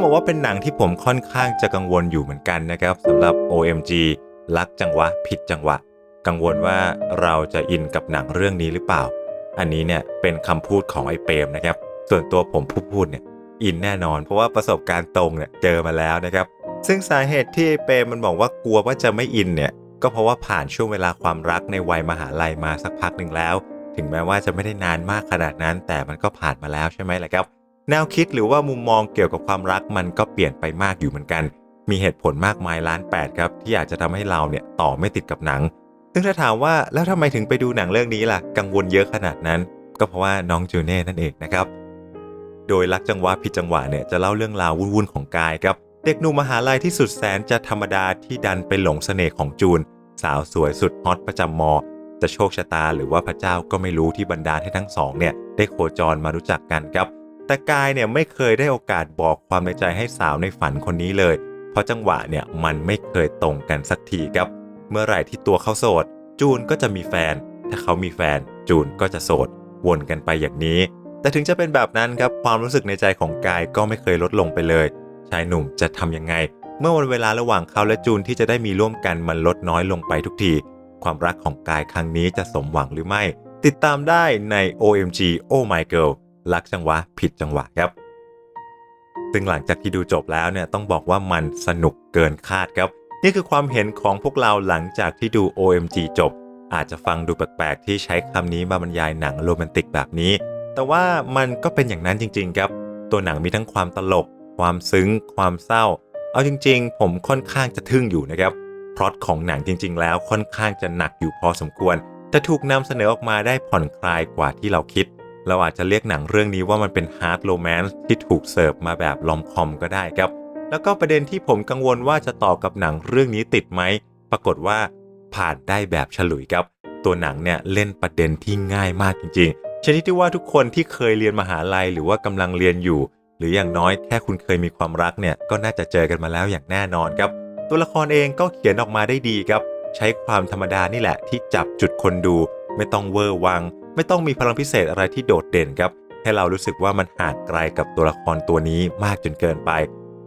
ต้องบอกว่าเป็นหนังที่ผมค่อนข้างจะกังวลอยู่เหมือนกันนะครับสำหรับ OMG ลักจังหวะผิดจังหวะ กังวลว่าเราจะอินกับหนังเรื่องนี้หรือเปล่า อันนี้เนี่ยเป็นคำพูดของไอ้เปรมนะครับ ส่วนตัวผมผู้พูดเนี่ยอินแน่นอน เพราะว่าประสบการณ์ตรงเนี่ยเจอมาแล้วนะครับ ซึ่งสาเหตุที่ไอ้เปรมมันบอกว่ากลัวว่าจะไม่อินเนี่ยก็เพราะว่าผ่านช่วงเวลาความรักในวัยมหาลัยมาสักพักหนึ่งแล้ว ถึงแม้ว่าจะไม่ได้นานมากขนาดนั้น แต่มันก็ผ่านมาแล้วใช่ไหมล่ะครับ แนวคิดหรือว่ามุมมองเกี่ยวกับความรักมันก็เปลี่ยนไปมากอยู่เหมือนกัน มีเหตุผลมากมายล้านแปดครับ ที่อาจจะทำให้เราเนี่ยต่อไม่ติดกับหนัง ซึ่งถ้าถามว่าแล้วทำไมถึงไปดูหนังเรื่องนี้ล่ะ กังวลเยอะขนาดนั้น ก็เพราะว่าน้องจูเน่นั่นเองนะครับ โดยลักจังหวะผิดจังหวะเนี่ยจะเล่าเรื่องราววุ่นๆของกายครับ เด็กหนุ่มมหาลัยที่สุดแสนจะธรรมดาที่ดันไปหลงเสน่ห์ของจูน สาวสวยสุดฮอตประจำมอจะโชคชะตาหรือว่าพระเจ้าก็ไม่รู้ที่บันดาลให้ทั้งสองเนี่ยได้โคจรมารู้จักกันครับ แต่กายเนี่ยไม่เคยได้โอกาสบอกความในใจให้สาวในฝันคนนี้เลย เพราะจังหวะเนี่ยมันไม่เคยตรงกันสักทีครับ เมื่อไหร่ที่ตัวเขาโสด จูนก็จะมีแฟน ถ้าเขามีแฟน จูนก็จะโสด วนกันไปอย่างนี้ แต่ถึงจะเป็นแบบนั้นครับความรู้สึกในใจของกายก็ไม่เคยลดลงไปเลย ชายหนุ่มจะทำยังไง เมื่อวันเวลาระหว่างเขาและจูนที่จะได้มีร่วมกันมันลดน้อยลงไปทุกที ความรักของกายครั้งนี้จะสมหวังหรือไม่ ติดตามได้ใน OMG Oh My Girl รักจังหวะ ผิดจังหวะครับ ซึ่งหลังจากที่ดูจบแล้วเนี่ยต้องบอกว่ามันสนุกเกินคาดครับ นี่คือความเห็นของพวกเราหลังจากที่ดู OMG จบ อาจจะฟังดูแปลกๆ ที่ใช้คำนี้มาบรรยายหนังโรแมนติกแบบนี้ แต่ว่ามันก็เป็นอย่างนั้นจริง ๆ ครับ ตัวหนังมีทั้งความตลก ความซึ้ง ความเศร้า เอาจริง ๆ ผมค่อนข้างจะทึ่งอยู่นะครับพล็อตของหนังจริง ๆ แล้วค่อนข้างจะหนักอยู่พอสมควร แต่ถูกนำเสนอออกมาได้ผ่อนคลายกว่าที่เราคิด เราอาจจะเรียกหนังเรื่องนี้ว่ามันเป็นฮาร์ดโรแมนซ์ที่ถูกเสิร์ฟมาแบบลอมคอมก็ได้ครับ แล้วก็ประเด็นที่ผมกังวลว่าจะต่อกับหนังเรื่องนี้ติดไหม ปรากฏว่าผ่านได้แบบฉลุยครับ ตัวหนังเนี่ยเล่นประเด็นที่ง่ายมากจริง ๆ ชนิดที่ว่าทุกคนที่เคยเรียนมหาลัยหรือว่ากำลังเรียนอยู่ หรืออย่างน้อยแค่คุณเคยมีความรักเนี่ยก็น่าจะเจอกันมาแล้วอย่างแน่นอนครับ ตัวละครเองก็เขียนออกมาได้ดีครับ ใช้ความธรรมดานี่แหละที่จับจุดคนดู ไม่ต้องเวอร์วัง ไม่ต้องมีพลังพิเศษอะไรที่โดดเด่นครับให้เรารู้สึกว่ามันห่างไกลกับตัวละครตัวนี้มากจนเกินไป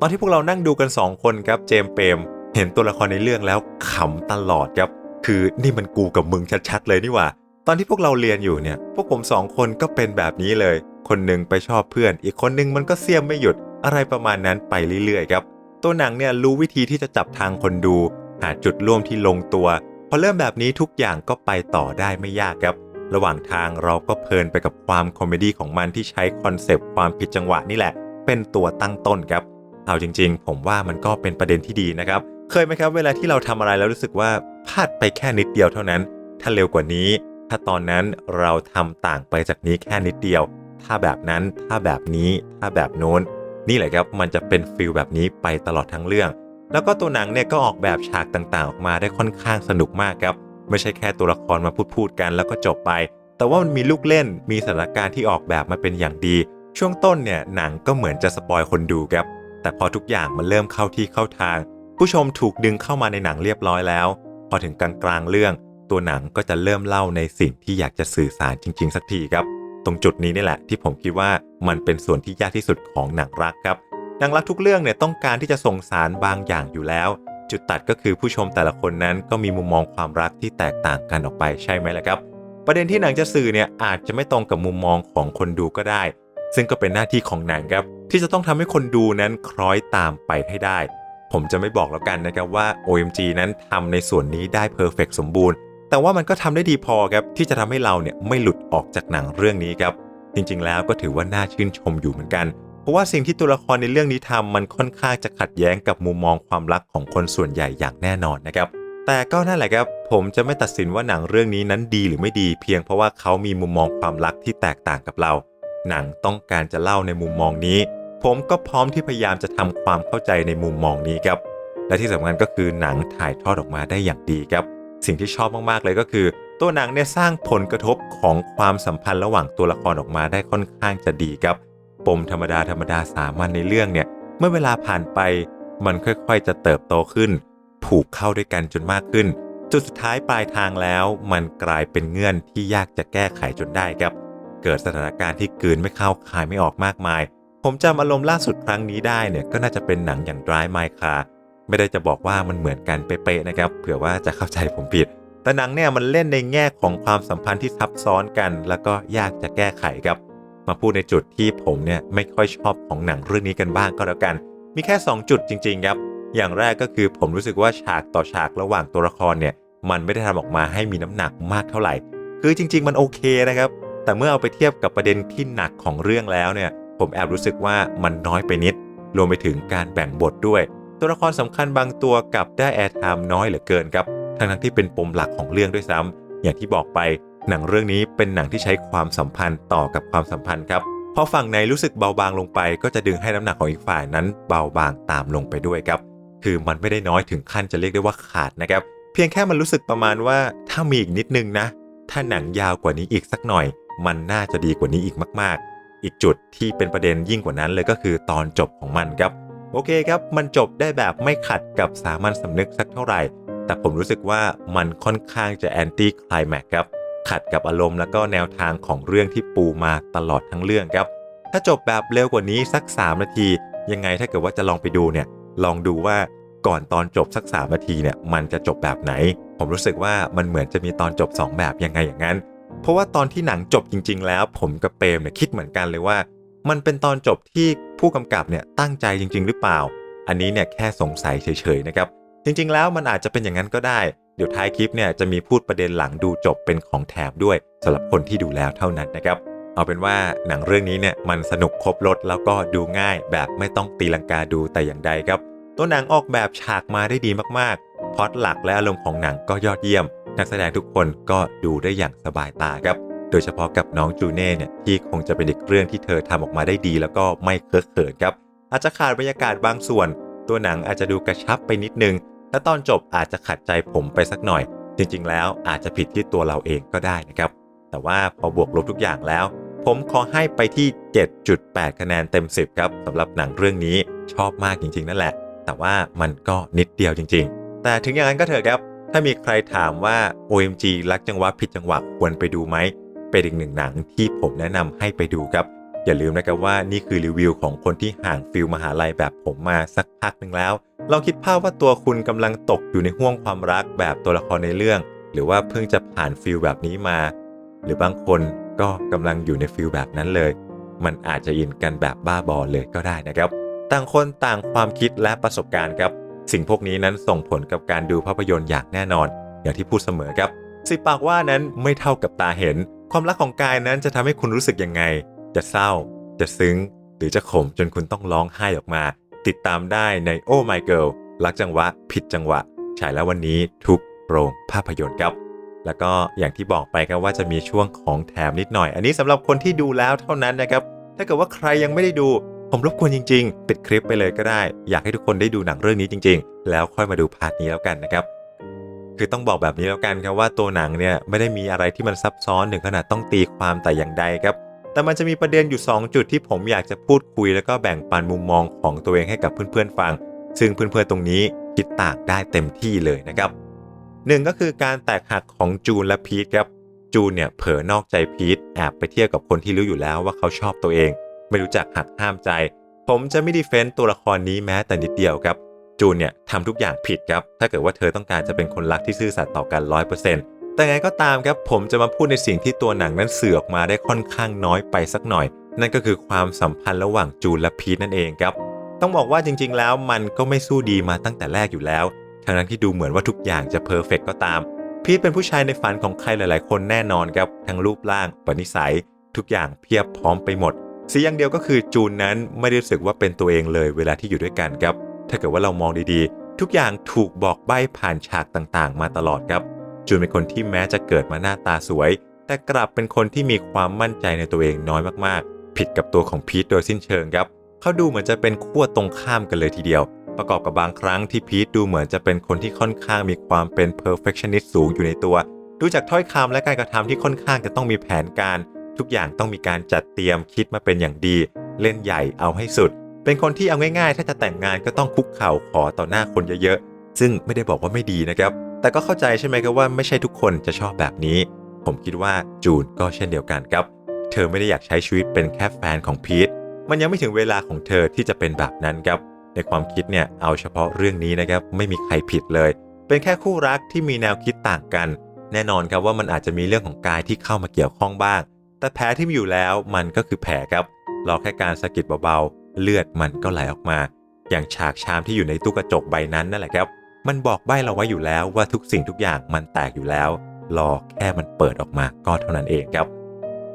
ตอนที่พวกเรานั่งดูกัน 2 คนครับเจมเปม เห็นตัวละครในเรื่องแล้วขำตลอดครับ คือนี่มันกูกับมึงชัดๆเลยนี่หว่า ตอนที่พวกเราเรียนอยู่เนี่ย พวกผมสองคนก็เป็นแบบนี้เลย คนหนึ่งไปชอบเพื่อน อีกคนหนึ่งมันก็เสียมไม่หยุดอะไรประมาณนั้นไปเรื่อยๆครับ ตัวหนังเนี่ยรู้วิธีที่จะจับทางคนดู หาจุดร่วมที่ลงตัวพอเริ่มแบบนี้ทุกอย่างก็ไปต่อได้ไม่ยากครับ ระหว่างทางเราก็เพลินไปกับความคอมเมดี้ของมันที่ใช้คอนเซปต์ความผิดจังหวะนี่แหละ เป็นตัวตั้งต้นครับ เอาจริงๆ ผมว่ามันก็เป็นประเด็นที่ดีนะครับ เคยไหมครับเวลาที่เราทำอะไรแล้วรู้สึกว่าพลาดไปแค่นิดเดียวเท่านั้น ถ้าเร็วกว่านี้ ถ้าตอนนั้นเราทำต่างไปจากนี้แค่นิดเดียว ถ้าแบบนั้น ถ้าแบบนี้ ถ้าแบบโน้น นี่แหละครับมันจะเป็นฟิลแบบนี้ไปตลอดทั้งเรื่อง แล้วก็ตัวหนังเนี่ยก็ออกแบบฉากต่างๆ ออกมาได้ค่อนข้างสนุกมากครับ ไม่ใช่แค่ตัวละครมาพูดพูดกันแล้วก็จบไป แต่ว่ามันมีลูกเล่น มีสถานการณ์ที่ออกแบบมาเป็นอย่างดี ช่วงต้นเนี่ยหนังก็เหมือนจะสปอยคนดูครับ แต่พอทุกอย่างมันเริ่มเข้าที่เข้าทาง ผู้ชมถูกดึงเข้ามาในหนังเรียบร้อยแล้ว พอถึงกลางกลางๆเรื่อง ตัวหนังก็จะเริ่มเล่าในสิ่งที่อยากจะสื่อสารจริง ๆ สักทีครับ ตรงจุดนี้นี่แหละที่ผมคิดว่ามันเป็นส่วนที่ยากที่สุดของหนังรักครับหนังรักทุกเรื่องเนี่ยต้องการที่จะส่งสารบางอย่างอยู่แล้ว จุดตัดก็คือผู้ชมแต่ละคนนั้นก็มีมุมมองความรักที่แตกต่างกันออกไปใช่ไหมล่ะครับ ประเด็นที่หนังจะสื่อเนี่ยอาจจะไม่ตรงกับมุมมองของคนดูก็ได้ ซึ่งก็เป็นหน้าที่ของหนังครับ ที่จะต้องทำให้คนดูนั้นคล้อยตามไปให้ได้ ผมจะไม่บอกแล้วกันนะครับว่า OMG นั้นทำในส่วนนี้ได้เพอร์เฟกสมบูรณ์ แต่ว่ามันก็ทำได้ดีพอครับที่จะทำให้เราเนี่ยไม่หลุดออกจากหนังเรื่องนี้ครับจริงๆ แล้วก็ถือว่าน่าชื่นชมอยู่เหมือนกัน ราะว่าสิ่งที่ตัวละครในเรื่องนี้ทำมันค่อนข้างจะขัดแย้งกับมุมมองความรักของคนส่วนใหญ่อย่างแน่นอนนะครับ แต่ก็นั่นแหละครับผมจะไม่ตัดสินว่าหนังเรื่องนี้นั้นดีหรือไม่ดี เพียงเพราะว่าเขามีมุมมองความรักที่แตกต่างกับเรา หนังต้องการจะเล่าในมุมมองนี้ ผมก็พร้อมที่พยายามจะทำความเข้าใจในมุมมองนี้ครับและที่สำคัญก็คือหนังถ่ายทอดออกมาได้อย่างดีครับ สิ่งที่ชอบมากๆเลยก็คือ ตัวหนังเนี่ยสร้างผลกระทบของความสัมพันธ์ระหว่างตัวละครออกมาได้ค่อนข้างจะดีครับ ปมธรรมดาธรรมดาสามัญในเรื่องเนี่ย เมื่อเวลาผ่านไปมันค่อยๆจะเติบโตขึ้น ผูกเข้าด้วยกันจนมากขึ้น จุดสุดท้ายปลายทางแล้ว มันกลายเป็นเงื่อนที่ยากจะแก้ไขจนได้ครับ เกิดสถานการณ์ที่กืนไม่เข้าคายไม่ออกมากมายผผมจำอารมณ์ล่าสุดครั้งนี้ได้เนี่ยก็น่าจะเป็นหนังอย่าง Drive My Car ไม่ได้จะบอกว่ามันเหมือนกันเป๊ะๆนะครับ เผื่อว่าจะเข้าใจผมผิด แต่หนังเนี่ยมันเล่นในแง่ของความสัมพันธ์ที่ซับซ้อนกัน แล้วก็ยากจะแก้ไขครับ มาพูดในจุดที่ผมเนี่ยไม่ค่อยชอบของหนังเรื่องนี้กันบ้างก็แล้วกัน มีแค่ 2 จุดจริง ๆ ครับ อย่างแรกก็คือผมรู้สึกว่าฉากต่อฉากระหว่างตัวละครเนี่ยมันไม่ได้ทำออกมาให้มีน้ำหนักมากเท่าไหร่ คือจริง ๆ มันโอเคนะครับ แต่เมื่อเอาไปเทียบกับประเด็นที่หนักของเรื่องแล้วเนี่ยผมแอบรู้สึกว่ามันน้อยไปนิด รวมไปถึงการแบ่งบทด้วย ตัวละครสำคัญบางตัวกับได้แอร์ไทม์น้อยเหลือเกินครับทั้งๆที่เป็นปมหลักของเรื่องด้วยซ้ำอย่างที่บอกไป หนังเรื่องนี้เป็นหนังที่ใช้ความสัมพันธ์ต่อกับความสัมพันธ์ครับพอฝั่งในรู้สึกเบาบางลงไป ก็จะดึงให้น้ำหนักของอีกฝ่ายนั้นเบาบางตามลงไปด้วยครับ คือมันไม่ได้น้อยถึงขั้นจะเรียกได้ว่าขาดนะครับ เพียงแค่มันรู้สึกประมาณว่าถ้ามีอีกนิดนึงนะ ถ้าหนังยาวกว่านี้อีกสักหน่อย มันน่าจะดีกว่านี้อีกมาก ๆ อีกจุดที่เป็นประเด็นยิ่งกว่านั้นเลยก็คือตอนจบของมันครับ โอเคครับ มันจบได้แบบไม่ขัดกับสามัญสำนึกสักเท่าไหร่ แต่ผมรู้สึกว่ามันค่อนข้างจะแอนตี้คลายแม็กครับ ขัดกับอารมณ์แล้วก็แนวทางของเรื่องที่ปูมาตลอดทั้งเรื่องครับ ถ้าจบแบบเร็วกว่านี้สัก 3 นาที ยังไงถ้าเกิดว่าจะลองไปดูเนี่ยลองดูว่าก่อนตอนจบสัก 3 นาทีเนี่ยมันจะจบแบบไหน ผมรู้สึกว่ามันเหมือนจะมีตอนจบ 2 แบบยังไงอย่างนั้น เพราะว่าตอนที่หนังจบจริง ๆ แล้ว ผมกับเปรมเนี่ยคิดเหมือนกันเลยว่า มันเป็นตอนจบที่ผู้กำกับเนี่ยตั้งใจจริง ๆ หรือเปล่า อันนี้เนี่ยแค่สงสัยเฉยๆนะครับจริง ๆ แล้วมันอาจจะเป็นอย่างนั้นก็ได้ เดี๋ยวท้ายคลิปเนี่ยจะมีพูดประเด็นหลังดูจบเป็นของแถมด้วยสำหรับคนที่ดูแล้วเท่านั้นนะครับเอาเป็นว่าหนังเรื่องนี้เนี่ยมันสนุกครบรถแล้วก็ดูง่ายแบบไม่ต้องตีลังกาดูแต่อย่างใดครับ ตัวหนังออกแบบฉากมาได้ดีมากๆพอตหลักและอารมณ์ของหนังก็ยอดเยี่ยม นักแสดงทุกคนก็ดูได้อย่างสบายตาครับ โดยเฉพาะกับน้องจูเน่เนี่ยที่คงจะเป็นอีกเรื่องที่เธอทำออกมาได้ดี แล้วก็ไม่เคอะเขินครับอาจจะขาดบรรยากาศบางส่วน ตัวหนังอาจจะดูกระชับไปนิดนึง และตอนจบอาจจะขัดใจผมไปสักหน่อย จริงๆ แล้วอาจจะผิดที่ตัวเราเองก็ได้นะครับ แต่ว่าพอบวกลบทุกอย่างแล้ว ผมขอให้ไปที่ 7.8 คะแนนเต็ม 10 ครับสำหรับหนังเรื่องนี้ชอบมากจริง ๆ นั่นแหละ แต่ว่ามันก็นิดเดียวจริง ๆ แต่ถึงอย่างนั้นก็เถอะครับ ถ้ามีใครถามว่า OMG รักจังหวะผิดจังหวะควรไปดูไหมเป็นอีกหนึ่งหนังที่ผมแนะนำให้ไปดูครับ อย่าลืมนะครับว่านี่คือรีวิวของคนที่ห่างฟิลมหาลัยแบบผมมาสักพักหนึ่งแล้วลองคิดภาพว่าตัวคุณกำลังตกอยู่ในห่วงความรักแบบตัวละครในเรื่อง หรือว่าเพิ่งจะผ่านฟิลแบบนี้มา หรือบางคนก็กำลังอยู่ในฟิลแบบนั้นเลย มันอาจจะอินกันแบบบ้าบอเลยก็ได้นะครับ ต่างคนต่างความคิดและประสบการณ์ครับ สิ่งพวกนี้นั้นส่งผลกับการดูภาพยนตร์อย่างแน่นอน อย่างที่พูดเสมอครับสิปากว่านั้นไม่เท่ากับตาเห็น ความรักของกายนั้นจะทำให้คุณรู้สึกยังไง จะเศร้า จะซึ้ง หรือจะขมจนคุณต้องร้องไห้ออกมา ติดตามได้ใน Oh My Girl รักจังหวะ ผิดจังหวะ ฉายแล้ววันนี้ทุกโรงภาพยนตร์ครับ แล้วก็อย่างที่บอกไปครับว่าจะมีช่วงของแถมนิดหน่อย อันนี้สำหรับคนที่ดูแล้วเท่านั้นนะครับ ถ้าเกิดว่าใครยังไม่ได้ดูผมรบกวนจริงๆปิดคลิปไปเลยก็ได้ อยากให้ทุกคนได้ดูหนังเรื่องนี้จริง ๆ แล้วค่อยมาดูพาร์ทนี้แล้วกันนะครับ คือต้องบอกแบบนี้แล้วกันครับว่าตัวหนังเนี่ยไม่ได้มีอะไรที่มันซับซ้อนถึงขนาดต้องตีความแต่อย่างใดครับ แต่มันจะมีประเด็นอยู่ 2 จุดที่ผมอยากจะพูดคุย แล้วก็แบ่งปันมุมมองของตัวเองให้กับเพื่อนๆฟัง ซึ่งเพื่อนๆตรงนี้คิดต่างได้เต็มที่เลยนะครับหนึ่งก็คือการแตกหักของจูนและพีทครับจูนเนี่ยเผลอนอกใจพีทแอบไปเที่ยวกับคนที่รู้อยู่แล้วว่าเขาชอบตัวเอง ไม่รู้จักหักห้ามใจ ผมจะไม่ดีเฟนต์ตัวละครนี้แม้แต่นิดเดียวครับจูนเนี่ยทำทุกอย่างผิดครับถ้าเกิดว่าเธอต้องการจะเป็นคนรักที่ซื่อสัตย์ต่อกัน100% แต่ไงก็ตามครับผมจะมาพูดในสิ่งที่ตัวหนังนั้นสื่อออกมาได้ค่อนข้างน้อยไปสักหน่อย นั่นก็คือความสัมพันธ์ระหว่างจูนและพีทนั่นเองครับ ต้องบอกว่าจริงๆแล้วมันก็ไม่สู้ดีมาตั้งแต่แรกอยู่แล้วทั้งนั้นที่ดูเหมือนว่าทุกอย่างจะเพอร์เฟกก็ตาม พีทเป็นผู้ชายในฝันของใครหลายๆ คนแน่นอนครับทั้งรูปร่างปณิสัย ทุกอย่างเพียบพร้อมไปหมดเสียอย่างเดียวก็คือจูนนั้นไม่ได้รู้สึกว่าเป็นตัวเองเลยเวลาที่อยู่ด้วยกันครับถ้าเกิดว่าเรามองดีๆ ทุกอย่างถูกบอกใบ้ผ่านฉากต่างๆ มาตลอดครับ จูนเป็นคนที่แม้จะเกิดมาหน้าตาสวย แต่กลับเป็นคนที่มีความมั่นใจในตัวเองน้อยมากๆ ผิดกับตัวของพีทโดยสิ้นเชิงครับเขาดูเหมือนจะเป็นขั้วตรงข้ามกันเลยทีเดียว ประกอบกับบางครั้งที่พีทดูเหมือนจะเป็นคนที่ค่อนข้างมีความเป็น perfectionist สูงอยู่ในตัว ดูจากถ้อยคำและการกระทำที่ค่อนข้างจะต้องมีแผนการ ทุกอย่างต้องมีการจัดเตรียมคิดมาเป็นอย่างดี เล่นใหญ่เอาให้สุด เป็นคนที่เอาง่ายๆ ถ้าจะแต่งงานก็ต้องคุกเข่าขอต่อหน้าคนเยอะๆซึ่งไม่ได้บอกว่าไม่ดีนะครับ แต่ก็เข้าใจใช่ไหมครับว่าไม่ใช่ทุกคนจะชอบแบบนี้ ผมคิดว่าจูนก็เช่นเดียวกันครับ เธอไม่ได้อยากใช้ชีวิตเป็นแค่แฟนของพีทมันยังไม่ถึงเวลาของเธอที่จะเป็นแบบนั้นครับ ในความคิดเนี่ยเอาเฉพาะเรื่องนี้นะครับไม่มีใครผิดเลย เป็นแค่คู่รักที่มีแนวคิดต่างกัน แน่นอนครับว่ามันอาจจะมีเรื่องของกายที่เข้ามาเกี่ยวข้องบ้าง แต่แผลที่มีอยู่แล้วมันก็คือแผลครับรอแค่การสะกิดเบาๆ เลือดมันก็ไหลออกมา อย่างฉากชามที่อยู่ในตู้กระจกใบนั้นนั่นแหละครับ มันบอกใบ้เราไว้อยู่แล้วว่าทุกสิ่งทุกอย่างมันแตกอยู่แล้ว รอแค่มันเปิดออกมาก็เท่านั้นเองครับ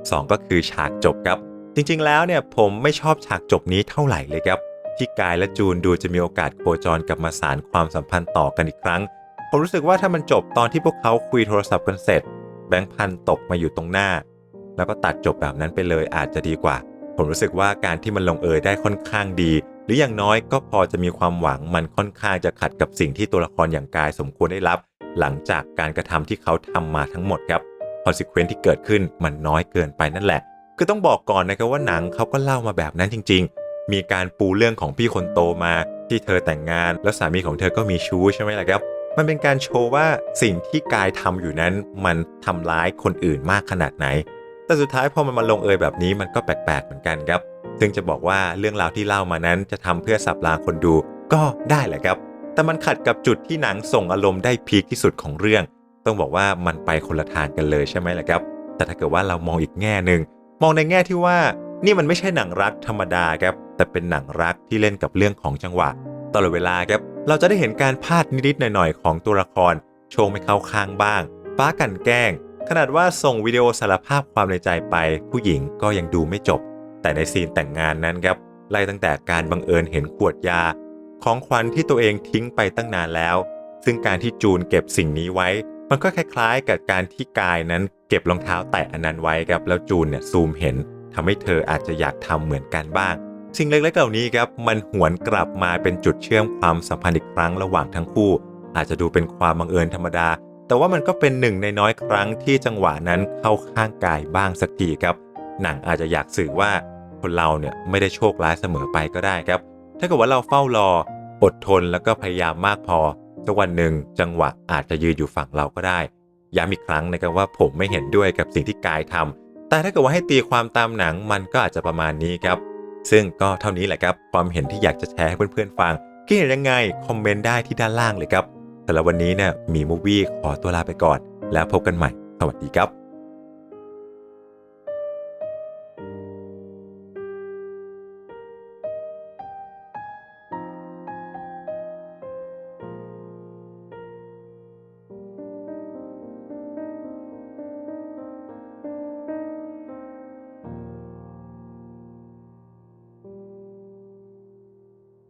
สองก็คือฉากจบครับ จริงๆ แล้วเนี่ยผมไม่ชอบฉากจบนี้เท่าไหร่เลยครับ ที่กายและจูนดูจะมีโอกาสโคจรกลับมาสารความสัมพันธ์ต่อกันอีกครั้ง ผมรู้สึกว่าถ้ามันจบตอนที่พวกเขาคุยโทรศัพท์กันเสร็จ แบงค์พันตกมาอยู่ตรงหน้า แล้วก็ตัดจบแบบนั้นไปเลยอาจจะดีกว่า ผมรู้สึกว่าการที่มันลงเอยได้ค่อนข้างดี หรืออย่างน้อยก็พอจะมีความหวังมันค่อนข้างจะขัดกับสิ่งที่ตัวละครอย่างกายสมควรได้รับ หลังจากการกระทำที่เขาทำมาทั้งหมดครับ consequence ที่เกิดขึ้นมันน้อยเกินไปนั่นแหละ คือต้องบอกก่อนนะครับว่าหนังเขาก็เล่ามาแบบนั้นจริง ๆ มีการปูเรื่องของพี่คนโตมาที่เธอแต่งงาน แล้วสามีของเธอก็มีชู้ใช่ไหมล่ะครับมันเป็นการโชว์ว่าสิ่งที่กายทำอยู่นั้นมันทำร้ายคนอื่นมากขนาดไหน แต่สุดท้ายพอมันมาลงเอยแบบนี้มันก็แปลกๆเหมือนกันครับ ซึ่งจะบอกว่าเรื่องราวที่เล่ามานั้นจะทำเพื่อสับราคนดูก็ได้แหละครับ แต่มันขัดกับจุดที่หนังส่งอารมณ์ได้พีคที่สุดของเรื่อง ต้องบอกว่ามันไปคนละทางกันเลยใช่ไหมล่ะครับ แต่ถ้าเกิดว่าเรามองอีกแง่หนึ่งมองในแง่ที่ว่านี่มันไม่ใช่หนังรักธรรมดาครับ แต่เป็นหนังรักที่เล่นกับเรื่องของจังหวะตลอดเวลาครับ เราจะได้เห็นการพลาดนิดๆหน่อยๆของตัวละคร โชว์ไม่เข้าข้างบ้างฟ้ากันแกล้ง ขนาดว่าส่งวิดีโอสารภาพความในใจไป ผู้หญิงก็ยังดูไม่จบ แต่ในซีนแต่งงานนั้นครับไล่ตั้งแต่การบังเอิญเห็นขวดยา ของขวัญที่ตัวเองทิ้งไปตั้งนานแล้ว ซึ่งการที่จูนเก็บสิ่งนี้ไว้ มันก็คล้ายๆ กับการที่กายนั้นเก็บรองเท้าแตะอันนั้นไว้ครับแล้วจูนเนี่ยซูมเห็นทำให้เธออาจจะอยากทำเหมือนกันบ้าง สิ่งเล็กๆเหล่านี้ครับมันหวนกลับมาเป็นจุดเชื่อมความสัมพันธ์อีกครั้งระหว่างทั้งคู่ อาจจะดูเป็นความบังเอิญธรรมดา แต่ว่ามันก็เป็นหนึ่งในน้อยครั้งที่จังหวะนั้นเข้าข้างกายบ้างสักทีครับหนังอาจจะอยากสื่อว่า คนเราเนี่ยไม่ได้โชคร้ายเสมอไปก็ได้ครับ ถ้าเกิดว่าเราเฝ้ารออดทนแล้วก็พยายามมากพอสักวันหนึ่งจังหวะอาจจะยืนอยู่ฝั่งเราก็ได้ย้ำอีกครั้งนะครับว่าผมไม่เห็นด้วยกับสิ่งที่กายทำแต่ถ้าเกิดว่าให้ตีความตามหนังมันก็อาจจะประมาณนี้ครับ ซึ่งก็เท่านี้แหละครับ ความเห็นที่อยากจะแชร์ให้เพื่อนๆฟังคิดเห็นยังไง คอมเมนต์ได้ที่ด้านล่างเลยครับสำหรับวันนี้เนี่ยมีมูวี่ขอตัวลาไปก่อน แล้วพบกันใหม่ สวัสดีครับ